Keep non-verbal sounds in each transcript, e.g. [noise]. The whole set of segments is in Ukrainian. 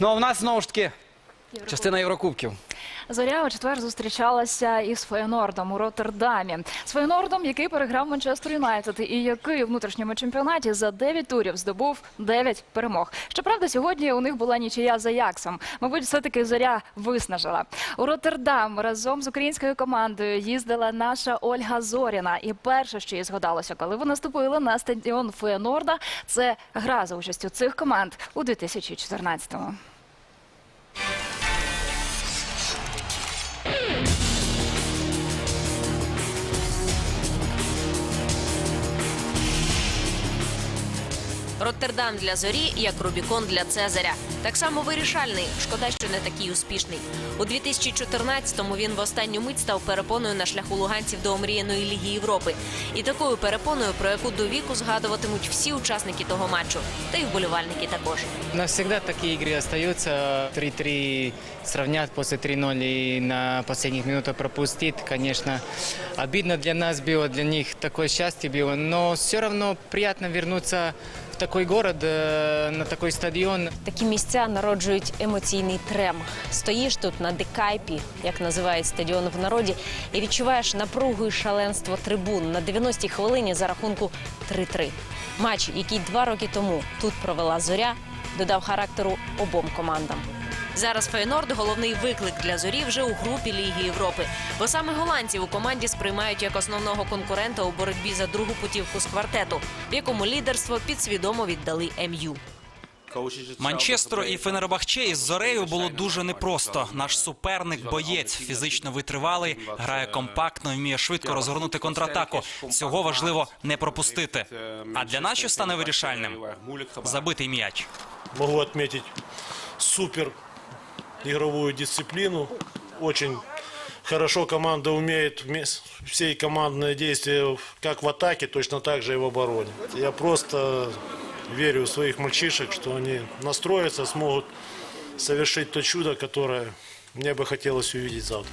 Ну а в нас знову ж таки частина Єврокубків. Зоря у четвер зустрічалася із Фейнордом у Роттердамі. З Фейнордом, який переграв Манчестер Юнайтед і який у внутрішньому чемпіонаті за 9 турів здобув 9 перемог. Щоправда, сьогодні у них була нічия за Яксом. Мабуть, все-таки зоря виснажила. У Роттердам разом з українською командою їздила наша Ольга Зоріна. І перше, що їй згадалося, коли вона ступила на стадіон Фейнорда, це гра за участю цих команд у 2014-му. Роттердам для зорі, як Рубікон для Цезаря. Так само вирішальний. Шкода, що не такий успішний. У 2014-му він в останню мить став перепоною на шляху луганців до омріяної ліги Європи. І такою перепоною, про яку до віку згадуватимуть всі учасники того матчу, та й вболівальники також. Навсегда такие игры остаются. 3-3 сравнят после 3-0 и на последних минутах пропустить. Конечно, обидно для нас было, для них такое счастье было. Но все равно приятно вернуться в такой город, э, на такий стадіон. Такі місця народжують емоційний трем. Стоїш тут на декайпі, як називають стадіон в народі, і відчуваєш напругу і шаленство трибун на 90-й хвилині за рахунку 3-3. Матч, який два роки тому тут провела зоря, додав характеру обом командам. Зараз Фейнорд головний виклик для зорі вже у групі Ліги Європи. Бо саме голландців у команді сприймають як основного конкурента у боротьбі за другу путівку з квартету, в якому лідерство підсвідомо віддали МЮ. Манчестеру і Фенербахче із Зорею було дуже непросто. Наш суперник, боєць, фізично витривалий, грає компактно, вміє швидко розгорнути контратаку. Цього важливо не пропустити. А для нас що стане вирішальним? Забитий м'яч. Могу отметить супер игровую дисциплину. Очень хорошо команда умеет все командные действия как в атаке, точно так же и в обороне. Я просто верю в своих мальчишек, что они настроятся, смогут совершить то чудо, которое мне бы хотелось увидеть завтра.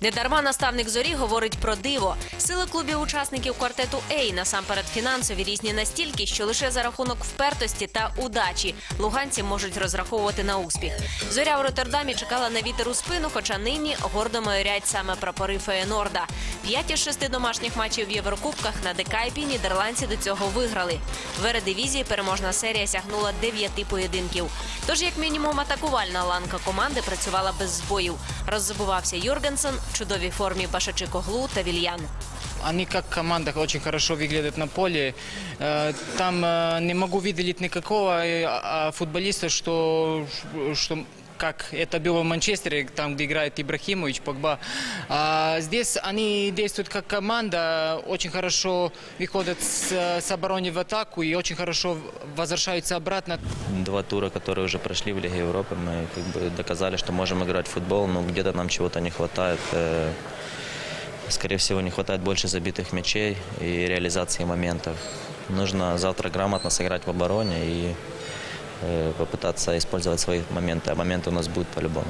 Недарма наставник зорі говорить про диво. Сили клубів учасників квартету Ей насамперед фінансові різні настільки, що лише за рахунок впертості та удачі луганці можуть розраховувати на успіх. Зоря в Роттердамі чекала на вітер у спину, хоча нині гордо майорять саме прапори Феєнорда. П'ять із шести домашніх матчів в Єврокубках на Декайпі нідерландці до цього виграли. В Ередивізії переможна серія сягнула дев'яти поєдинків. Тож, як мінімум, атакувальна ланка команди працювала без збоїв. Роззабувався Юргенсен, в чудовій формі Башачикоглу та Вільян. Они как команда очень хорошо выглядят на поле. Э, Там э, не могу выделить никакого э, а, футболиста, что, что как это было в Манчестере, там, где играет Ибрахимович, Погба. А здесь они действуют как команда, очень хорошо выходят с, с обороны в атаку и очень хорошо возвращаются обратно. Два тура, которые уже прошли в Лиге Европы, мы как бы доказали, что можем играть в футбол, но где-то нам чего-то не хватает. Э, Скорее всего, не хватает больше забитых мячей и реализации моментов. Нужно завтра грамотно сыграть в обороне и попытаться использовать свои моменты. А моменты у нас будут по-любому.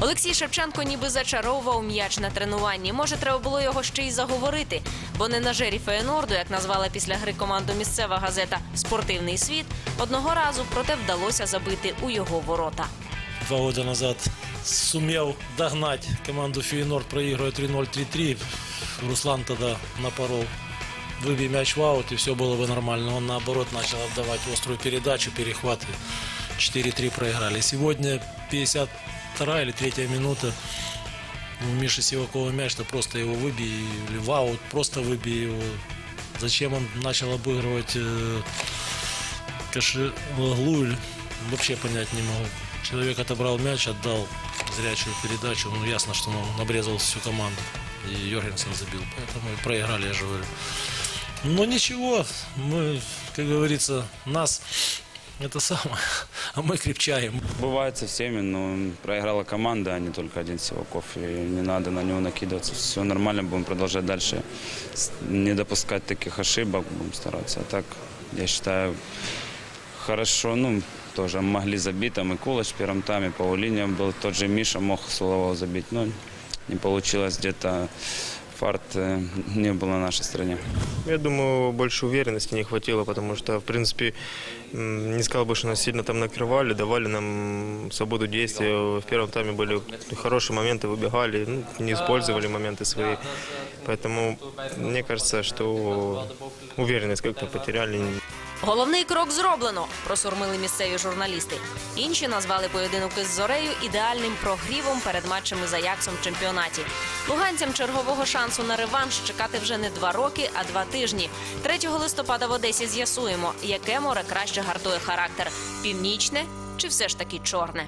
Олексій Шевченко ніби зачаровував м'яч на тренуванні. Може, треба було його ще й заговорити, бо не на жері Феєнорду, як назвала після гри команду місцева газета Спортивний світ, одного разу проте вдалося забити у його ворота. Два года назад сумел догнать команду Фейнорд, проигрывая 3-0, 3-3. Руслан тогда напорол. Выбей мяч в аут, и все было бы нормально. Он, наоборот, начал отдавать острую передачу, перехваты. 4-3 проиграли. Сегодня 52 или 3 минута. У Миши Сивакова мяч, то просто его выбей или в аут, просто выбей его. Зачем он начал обыгрывать э, Кашиглу, или- вообще понять не могу. Человек отобрал мяч, отдал зрячую передачу. Ну, ясно, что он обрезал всю команду. И Йоргенсен забил. Поэтому и проиграли, я же говорю. Но ничего, мы, как говорится, нас это самое, [laughs] а мы крепчаем. Бывает со всеми, но проиграла команда, а не только один Сиваков. И не надо на него накидываться. Все нормально, будем продолжать дальше. Не допускать таких ошибок, будем стараться. А так, я считаю, хорошо, ну, тоже могли забить. Там и Кулач в первом тайме, по линиям был. Тот же Миша мог Сулового забить, но не получилось где-то фарт э, не был на нашей стороне. Я думаю, больше уверенности не хватило, потому что, в принципе, м, не сказал бы, что нас сильно там накрывали, давали нам свободу действия. В первом тайме были хорошие моменты, выбегали, ну, не использовали моменты свои. Поэтому мне кажется, что уверенность как-то потеряли. Головний крок зроблено, просурмили місцеві журналісти. Інші назвали поєдинок із зорею ідеальним прогрівом перед матчами з Аяксом в чемпіонаті. Луганцям чергового шансу на реванш чекати вже не два роки, а два тижні. 3 листопада в Одесі з'ясуємо, яке море краще гартує характер: північне чи все ж таки чорне.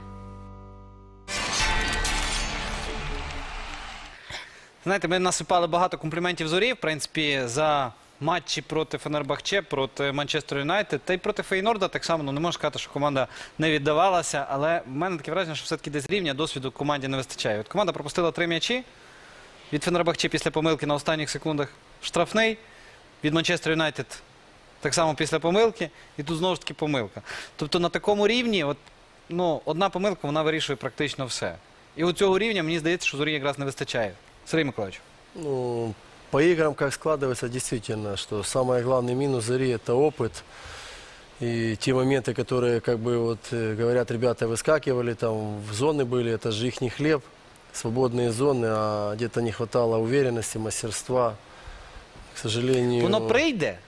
Знаєте, ми насипали багато компліментів зорі, в принципі, за матчі проти Фенербахче, проти Манчестер Юнайтед та й проти Фейнорда. Так само ну, не можна сказати, що команда не віддавалася, але в мене таке враження, що все-таки десь рівня досвіду команді не вистачає. От команда пропустила три м'ячі від Фенербахче після помилки на останніх секундах штрафний, від Манчестер Юнайтед так само після помилки, і тут знову ж таки помилка. Тобто на такому рівні, от, ну, одна помилка вона вирішує практично все. І у цього рівня мені здається, що зорі якраз не вистачає. Сергій Миколаївич. Ну, по играм как складывается, действительно, что самый главный минус Зари – это опыт. И те моменты, которые, как бы, вот, э, говорят, ребята выскакивали, там, в зоны были, это же их не хлеб, свободные зоны, а где-то не хватало уверенности, мастерства. К сожалению, Воно прийде.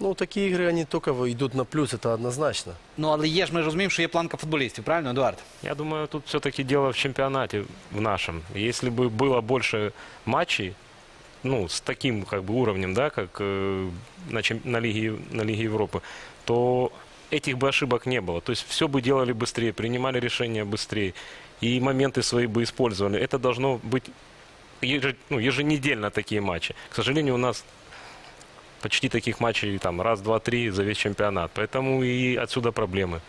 ну, такие игры, они только идут на плюс, это однозначно. Ну, але є ж, ми ж розуміємо, що є планка футболістів, правильно, Едуард? Я думаю, тут все-таки дело в чемпионате в нашем. Если бы было больше матчей, ну, с таким как бы уровнем, да, как э, на, чем- на, Лиге, на Лиге Европы, то этих бы ошибок не было. То есть все бы делали быстрее, принимали решения быстрее и моменты свои бы использовали. Это должно быть еже- ну, еженедельно такие матчи. К сожалению, у нас почти таких матчей там раз, два, три за весь чемпионат. Поэтому и отсюда проблемы.